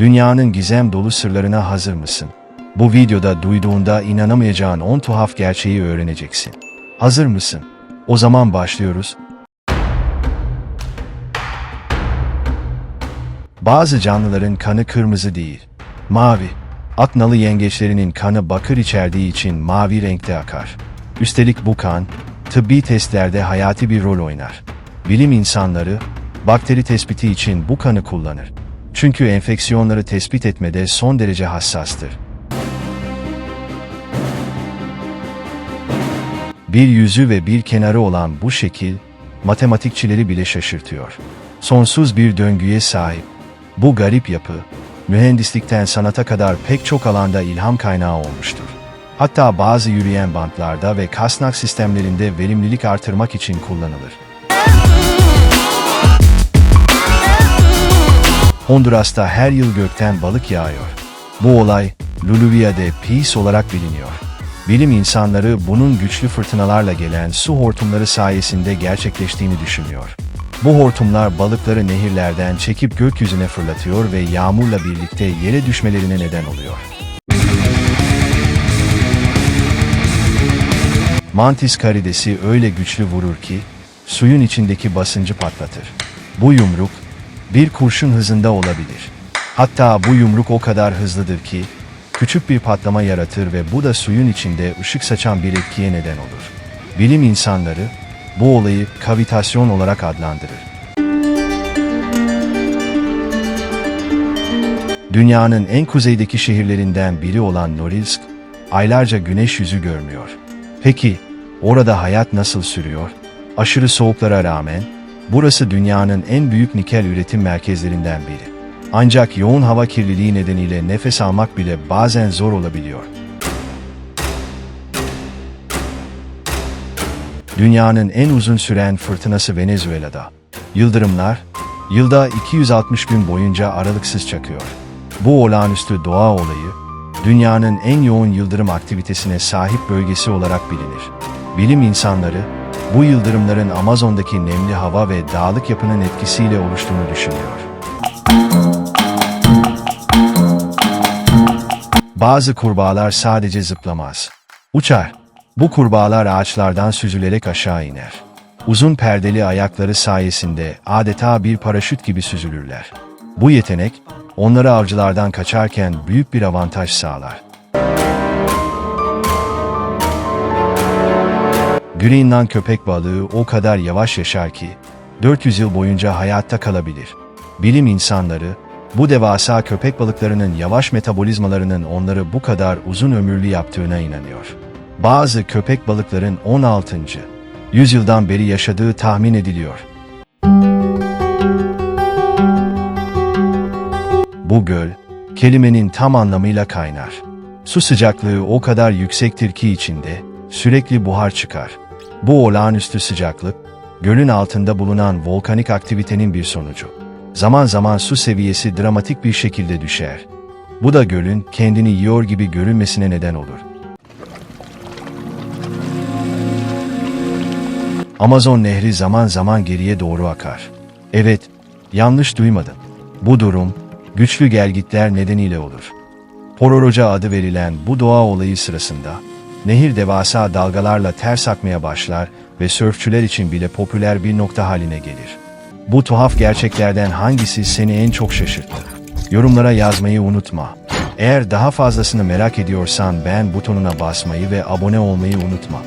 Dünyanın gizem dolu sırlarına hazır mısın? Bu videoda duyduğunda inanamayacağın 10 tuhaf gerçeği öğreneceksin. Hazır mısın? O zaman başlıyoruz. Bazı canlıların kanı kırmızı değil, mavi. Atnalı yengeçlerinin kanı bakır içerdiği için mavi renkte akar. Üstelik bu kan, tıbbi testlerde hayati bir rol oynar. Bilim insanları, bakteri tespiti için bu kanı kullanır. Çünkü enfeksiyonları tespit etmede son derece hassastır. Bir yüzü ve bir kenarı olan bu şekil, matematikçileri bile şaşırtıyor. Sonsuz bir döngüye sahip. Bu garip yapı, mühendislikten sanata kadar pek çok alanda ilham kaynağı olmuştur. Hatta bazı yürüyen bantlarda ve kasnak sistemlerinde verimlilik artırmak için kullanılır. Honduras'ta her yıl gökten balık yağıyor. Bu olay Luluvia de Pis olarak biliniyor. Bilim insanları bunun güçlü fırtınalarla gelen su hortumları sayesinde gerçekleştiğini düşünüyor. Bu hortumlar balıkları nehirlerden çekip gökyüzüne fırlatıyor ve yağmurla birlikte yere düşmelerine neden oluyor. Mantis karidesi öyle güçlü vurur ki suyun içindeki basıncı patlatır. Bu yumruk bir kurşun hızında olabilir. Hatta bu yumruk o kadar hızlıdır ki küçük bir patlama yaratır ve bu da suyun içinde ışık saçan bir etkiye neden olur. Bilim insanları bu olayı kavitasyon olarak adlandırır. Dünyanın en kuzeydeki şehirlerinden biri olan Norilsk, aylarca güneş yüzü görmüyor. Peki, orada hayat nasıl sürüyor? Aşırı soğuklara rağmen, burası dünyanın en büyük nikel üretim merkezlerinden biri. Ancak yoğun hava kirliliği nedeniyle nefes almak bile bazen zor olabiliyor. Dünyanın en uzun süren fırtınası Venezuela'da. Yıldırımlar, yılda 260 gün boyunca aralıksız çakıyor. Bu olağanüstü doğa olayı, dünyanın en yoğun yıldırım aktivitesine sahip bölgesi olarak bilinir. Bilim insanları, bu yıldırımların Amazon'daki nemli hava ve dağlık yapının etkisiyle oluştuğunu düşünüyor. Bazı kurbağalar sadece zıplamaz. Uçar. Bu kurbağalar ağaçlardan süzülerek aşağı iner. Uzun perdeli ayakları sayesinde adeta bir paraşüt gibi süzülürler. Bu yetenek, onları avcılardan kaçarken büyük bir avantaj sağlar. Greenland köpek balığı o kadar yavaş yaşar ki 400 yıl boyunca hayatta kalabilir. Bilim insanları bu devasa köpek balıklarının yavaş metabolizmalarının onları bu kadar uzun ömürlü yaptığına inanıyor. Bazı köpek balıkların 16. yüzyıldan beri yaşadığı tahmin ediliyor. Bu göl, kelimenin tam anlamıyla kaynar. Su sıcaklığı o kadar yüksektir ki içinde sürekli buhar çıkar. Bu olağanüstü sıcaklık, gölün altında bulunan volkanik aktivitenin bir sonucu. Zaman zaman su seviyesi dramatik bir şekilde düşer. Bu da gölün kendini yiyor gibi görünmesine neden olur. Amazon Nehri zaman zaman geriye doğru akar. Evet, yanlış duymadın. Bu durum, güçlü gelgitler nedeniyle olur. Pororoca adı verilen bu doğa olayı sırasında, nehir devasa dalgalarla ters akmaya başlar ve sörfçüler için bile popüler bir nokta haline gelir. Bu tuhaf gerçeklerden hangisi seni en çok şaşırttı? Yorumlara yazmayı unutma. Eğer daha fazlasını merak ediyorsan beğen butonuna basmayı ve abone olmayı unutma.